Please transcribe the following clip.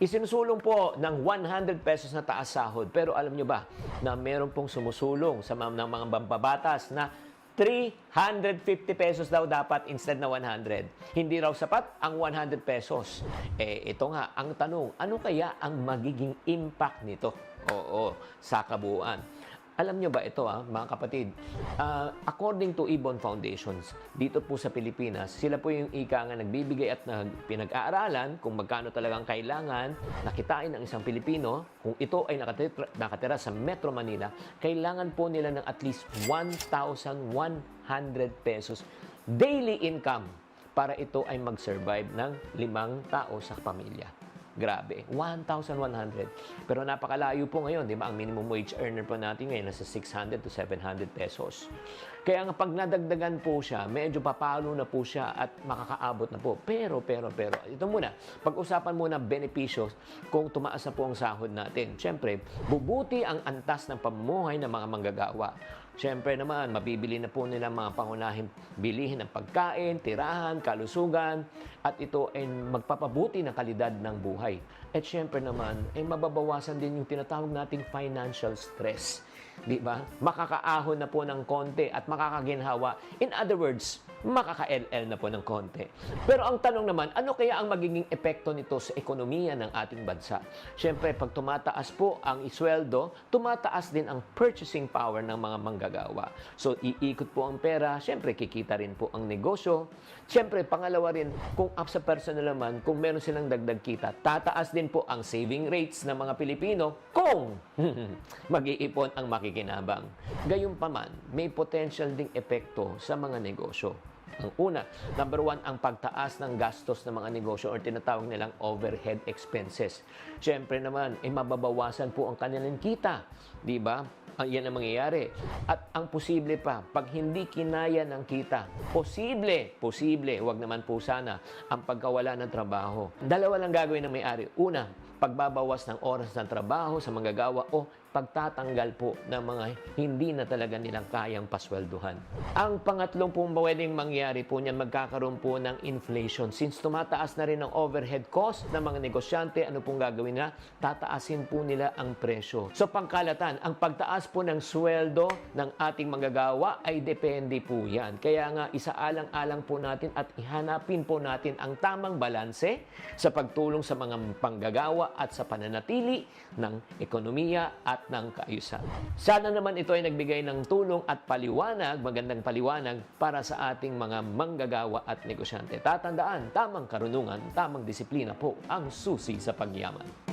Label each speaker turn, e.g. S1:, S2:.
S1: Isinusulong po ng 100 pesos na taas sahod. Pero alam nyo ba na meron pong sumusulong sa mga, mga mambabatas na 350 pesos daw dapat instead na 100. Hindi raw sapat ang 100 pesos. Eh, ito nga, ang tanong, ano kaya ang magiging impact nito? Oo, sa kabuuan. Alam nyo ba ito, ah, mga kapatid? Ah, according to Ibon Foundations, dito po sa Pilipinas, sila po yung ika nga nagbibigay at nag, pinag-aaralan kung magkano talagang kailangan nakitain ng isang Pilipino. Kung ito ay nakatira, nakatira sa Metro Manila, kailangan po nila ng at least 1,100 pesos daily income para ito ay mag-survive ng limang tao sa pamilya. Grabe, 1,100. Pero napakalayo po ngayon, di ba? Ang minimum wage earner po natin ngayon nasa 600 to 700 pesos. Kaya nga pag nadagdagan po siya, medyo papalo na po siya at makakaabot na po. Pero, pero, pero, ito muna, pag-usapan muna benepisyo kung tumaas na po ang sahod natin. Siyempre, bubuti ang antas ng pamumuhay ng mga manggagawa. Siyempre naman, mabibili na po nila mga pangunahing bilihin ng pagkain, tirahan, kalusugan, at ito ay magpapabuti ng kalidad ng buhay. At siyempre naman, ay mababawasan din yung tinatawag nating financial stress. Di ba? Makakaahon na po ng konti at makakaginhawa. In other words, makaka-LL na po ng konti. Pero ang tanong naman, ano kaya ang magiging epekto nito sa ekonomiya ng ating bansa? Siyempre, pag tumataas po ang isweldo, tumataas din ang purchasing power ng mga manggagawa. So, iikot po ang pera, siyempre, kikita rin po ang negosyo. Siyempre, pangalawa rin, kung up sa personal naman, kung meron silang dagdag kita, tataas din po ang saving rates ng mga Pilipino kung mag-iipon ang makikinabang. Gayunpaman, may potential ding epekto sa mga negosyo. Ang una, number one, ang pagtaas ng gastos ng mga negosyo or tinatawag nilang overhead expenses. Siyempre naman, eh, mababawasan po ang kanilang kita. Di ba? Ang yan ang mangyayari. At ang posible pa, pag hindi kinaya ng kita, posible, posible, wag naman po sana, ang pagkawala ng trabaho. Dalawa lang gagawin ng may-ari. Una, pagbabawas ng oras ng trabaho sa manggagawa o pagtatanggal po ng mga hindi na talaga nilang kayang paswelduhan. Ang pangatlong pong pwedeng mangyari po niyan, magkakaroon po ng inflation. Since tumataas na rin ang overhead cost ng mga negosyante, ano pong gagawin nila? Tataasin po nila ang presyo. So pangkalatan, ang pagtaas po ng sweldo ng ating manggagawa ay depende po yan. Kaya nga, isaalang-alang po natin at ihanapin po natin ang tamang balanse sa pagtulong sa mga panggagawa at sa pananatili ng ekonomiya at ng kaayusan. Sana naman ito ay nagbigay ng tulong at paliwanag, magandang paliwanag para sa ating mga manggagawa at negosyante. Tatandaan, tamang karunungan, tamang disiplina po ang susi sa pagyaman.